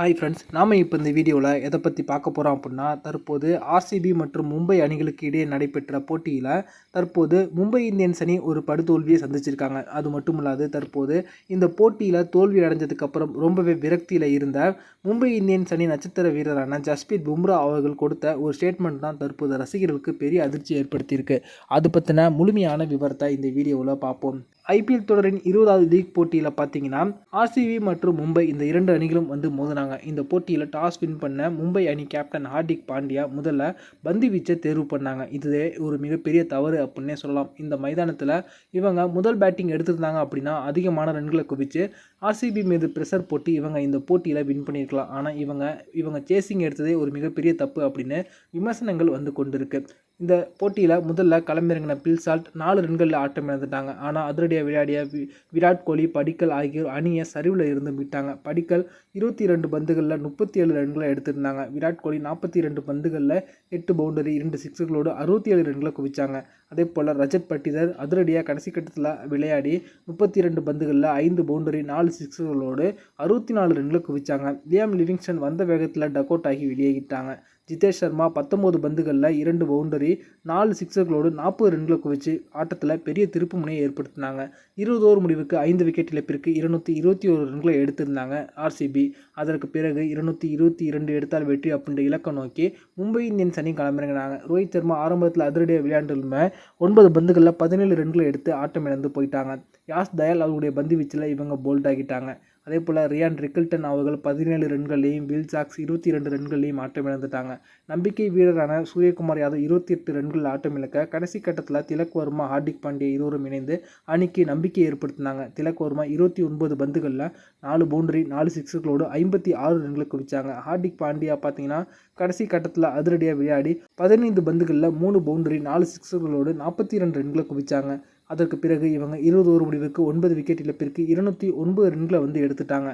Hi friends நாம் இப்போ இந்த வீடியோவில் எதை பற்றி பார்க்க போகிறோம் அப்படின்னா தற்போது ஆர்சிபி மற்றும் மும்பை அணிகளுக்கு இடையே நடைபெற்ற போட்டியில் தற்போது மும்பை இந்தியன்ஸ் அணி ஒரு படுதோல்வியை சந்திச்சிருக்காங்க. அது மட்டும் இல்லாது தற்போது இந்த போட்டியில் தோல்வி அடைஞ்சதுக்கப்புறம் ரொம்பவே விரக்தியில் இருந்த மும்பை இந்தியன்ஸ் அணி நட்சத்திர வீரரான ஜஸ்பீத் பும்ரா அவர்கள் கொடுத்த ஒரு ஸ்டேட்மெண்ட் தான் தற்போது ரசிகர்களுக்கு பெரிய அதிர்ச்சி ஏற்படுத்தியிருக்கு. அது பற்றின முழுமையான விவரத்தை இந்த வீடியோவில் பார்ப்போம். ஐபிஎல் தொடரின் இருபதாவது லீக் போட்டியில் பார்த்தீங்கன்னா ஆர்சிபி மற்றும் மும்பை இந்த இரண்டு அணிகளும் வந்து மோதினாங்க. இந்த போட்டியில் டாஸ் வின் பண்ண மும்பை அணி கேப்டன் ஹார்திக் பாண்டியா முதல்ல பந்து வீச்சை தேர்வு பண்ணாங்க. இதுவே ஒரு மிகப்பெரிய தவறு அப்படின்னே சொல்லலாம். இந்த மைதானத்தில் இவங்க முதல் பேட்டிங் எடுத்திருந்தாங்க அப்படின்னா அதிகமான ரன்களை குவிச்சு ஆர்சிபி மீது ப்ரெஷர் போட்டு இவங்க இந்த போட்டியில் வின் பண்ணியிருக்கலாம். ஆனால் இவங்க இவங்க சேசிங் எடுத்ததே ஒரு மிகப்பெரிய தப்பு அப்படின்னு விமர்சனங்கள் வந்து கொண்டிருக்கு. இந்த போட்டியில் முதல்ல களமிறங்கின பில்சால்ட் நாலு ரன்களில் ஆட்டம் இழந்துட்டாங்க. ஆனால் அதிரடியாக விளையாடிய வி விராட் கோலி படிக்கல் ஆகியோர் அணியை சரிவில் இருந்து விட்டாங்க. படிக்கல் இருபத்தி ரெண்டு பந்துகளில் முப்பத்தி ஏழு ரன்களை எடுத்திருந்தாங்க. விராட் கோலி நாற்பத்தி ரெண்டு பந்துகளில் எட்டு பவுண்டரி இரண்டு சிக்ஸுகளோடு அறுபத்தி ஏழு ரன்களை குவிச்சாங்க. அதே போல் ரஜத் பட்டிதர் அதிரடியாக கடைசி கட்டத்தில் விளையாடி முப்பத்தி ரெண்டு பந்துகளில் ஐந்து பவுண்டரி நாலு சிக்ஸுகளோடு அறுபத்தி நாலு ரன்களை குவிச்சாங்க. லியாம் லிவிங்ஸ்டன் வந்த வேகத்தில் டக் அவுட் ஆகி வெளியேகிட்டாங்க ஜிதேஷ் சர்மா பத்தொம்போது பந்துகளில் இரண்டு பவுண்டரி நாலு சிக்ஸர்களோடு நாற்பது ரன்களை குவிச்சு ஆட்டத்தில் பெரிய திருப்பு முனையை ஏற்படுத்தினாங்க. இருபது ஓவர் முடிவுக்கு ஐந்து விக்கெட் இழப்பிற்கு இருநூற்றி இருபத்தி ஒரு ரன்களை எடுத்திருந்தாங்க ஆர்சிபி அதற்கு பிறகு இருநூற்றி இருபத்தி இரண்டு எடுத்தால் வெற்றி அப்படின்ற இலக்கம் நோக்கி மும்பை இந்தியன்ஸ் அணி களமிறங்கினாங்க. ரோஹித் சர்மா ஆரம்பத்தில் அதிரடியாக விளையாண்டுமே ஒன்பது பந்துகளில் பதினேழு ரன்களை எடுத்து ஆட்டம் இழந்து போயிட்டாங்க. யாஸ் தயால் அவருடைய பந்து வீச்சில் இவங்க போல்ட் ஆகிட்டாங்க. அதே போல் ரியான் ரிக்கில்டன் அவர்கள் பதினேழு ரன்களையும் வில் ஜாக்ஸ் இருபத்தி ரெண்டு ரன்களையும் ஆட்டம் இழந்துட்டாங்க நம்பிக்கை வீரரான சூரியகுமார் யாதவ் இருபத்தி எட்டு ரன்கள் ஆட்டம் இழக்க கடைசி கட்டத்தில் திலக் வர்மா ஹார்திக் பாண்டியா இருவரும் இணைந்து அணிக்கு நம்பிக்கை ஏற்படுத்தினாங்க. திலக் வர்மா இருபத்தி ஒன்பது பந்துகளில் நாலு பவுண்டரி நாலு சிக்ஸுகளோடு ஐம்பத்தி ஆறு ரன்களை குவிச்சாங்க. ஹார்திக் பாண்டியா பார்த்தீங்கன்னா கடைசி கட்டத்தில் அதிரடியாக விளையாடி பதினைந்து பந்துகளில் மூணு பவுண்டரி நாலு சிக்ஸுகளோடு நாற்பத்தி ரெண்டு ரன்களை குவிச்சாங்க. அதற்கு பிறகு இவங்க இருபது ஓவர் முடிவுக்கு ஒன்பது விக்கெட் இழப்பிற்கு இருநூற்றி ஒன்பது ரன்களை வந்து எடுத்துட்டாங்க.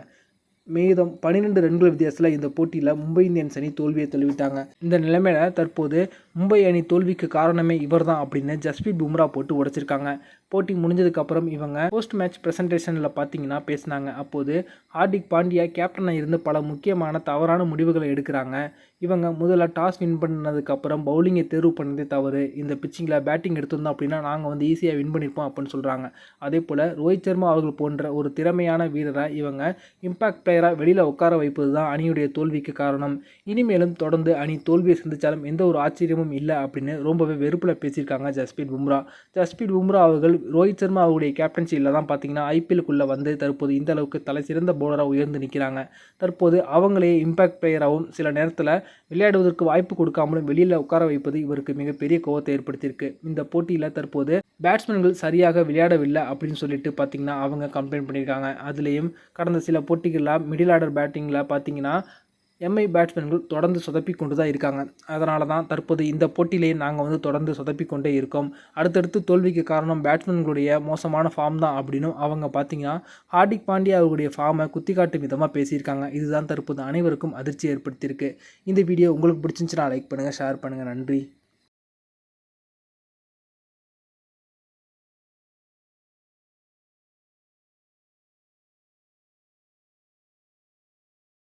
மீதம் பன்னிரெண்டு ரன்கள் வித்தியாசத்தில் இந்த போட்டியில் மும்பை இந்தியன்ஸ் அணி தோல்வியை தழுவிட்டாங்க. இந்த நிலைமையில் தற்போது மும்பை அணி தோல்விக்கு காரணமே இவர் தான் அப்படின்னு ஜஸ்பீத் பும்ரா போட்டு உடைச்சிருக்காங்க. போட்டி முடிஞ்சதுக்கப்புறம் இவங்க போஸ்ட் மேட்ச் ப்ரெசன்டேஷனில் பார்த்தீங்கன்னா பேசினாங்க. அப்போது ஹார்திக் பாண்டியா கேப்டனாக இருந்து பல முக்கியமான தவறான முடிவுகளை எடுக்கிறாங்க. இவங்க முதல்ல டாஸ் வின் பண்ணதுக்கப்புறம் பவுலிங்கை தேர்வு பண்ணதே தவறு. இந்த பிச்சிங்கில் பேட்டிங் எடுத்திருந்தோம் அப்படின்னா நாங்கள் வந்து ஈஸியாக வின் பண்ணியிருப்போம் அப்படின்னு சொல்கிறாங்க அதே போல் ரோஹித் சர்மா அவர்கள் போன்ற ஒரு திறமையான வீரரை இவங்க இம்பாக்ட் பிளேயராக வெளியில் உட்கார வைப்பது தான் அணியுடைய தோல்விக்கு காரணம். இனிமேலும் தொடர்ந்து அணி தோல்வியை சந்தித்தாலும் எந்த ஒரு ஆச்சரியமும் இல்லை அப்படின்னு ரொம்பவே வெறுப்பில் பேசியிருக்காங்க ஜஸ்பீத் பும்ரா. ஜஸ்பீத் பும்ரா அவர்கள் ரோஹித் சர்மா அவருடைய கேப்டன்சியில் தான் பார்த்தீங்கன்னா ஐபிஎல்குள்ளே வந்து தற்போது இந்த அளவுக்கு தலை சிறந்த பவுலராக உயர்ந்து நிற்கிறாங்க தற்போது அவங்களே இம்பாக்ட் பிளேயராகவும் சில நேரத்தில் விளையாடுவதற்கு வாய்ப்பு கொடுக்காமலும் வெளியில் உட்கார வைப்பது இவருக்கு மிகப்பெரிய கோவத்தை ஏற்படுத்தியிருக்கு. இந்த போட்டியில் தற்போது பேட்ஸ்மேன்கள் சரியாக விளையாடவில்லை அப்படின்னு சொல்லிட்டு பார்த்தீங்கன்னா அவங்க கம்ப்ளைண்ட் பண்ணியிருக்காங்க. அதுலேயும் கடந்த சில போட்டிகளில் மிடில் ஆர்டர் பேட்டிங்கில் பார்த்தீங்கன்னா எம்ஐ பேட்ஸ்மேன்கள் தொடர்ந்து சொதப்பி கொண்டு தான் இருக்காங்க. அதனால தான் தற்போது இந்த போட்டியிலேயே நாங்கள் வந்து தொடர்ந்து சொதப்பி கொண்டே இருக்கோம். அடுத்தடுத்து தோல்விக்கு காரணம் பேட்ஸ்மேன்களுடைய மோசமான ஃபார்ம் தான் அப்படின்னும் அவங்க பார்த்தீங்கன்னா ஹார்திக் பாண்டியா அவர்களுடைய ஃபார்மை குத்தி காட்டும் விதமாக பேசியிருக்காங்க. இதுதான் தற்போது அனைவருக்கும் அதிர்ச்சி ஏற்படுத்தியிருக்கு. இந்த வீடியோ உங்களுக்கு பிடிச்சிருந்துச்சுன்னா லைக் பண்ணுங்கள் ஷேர் பண்ணுங்கள் நன்றி.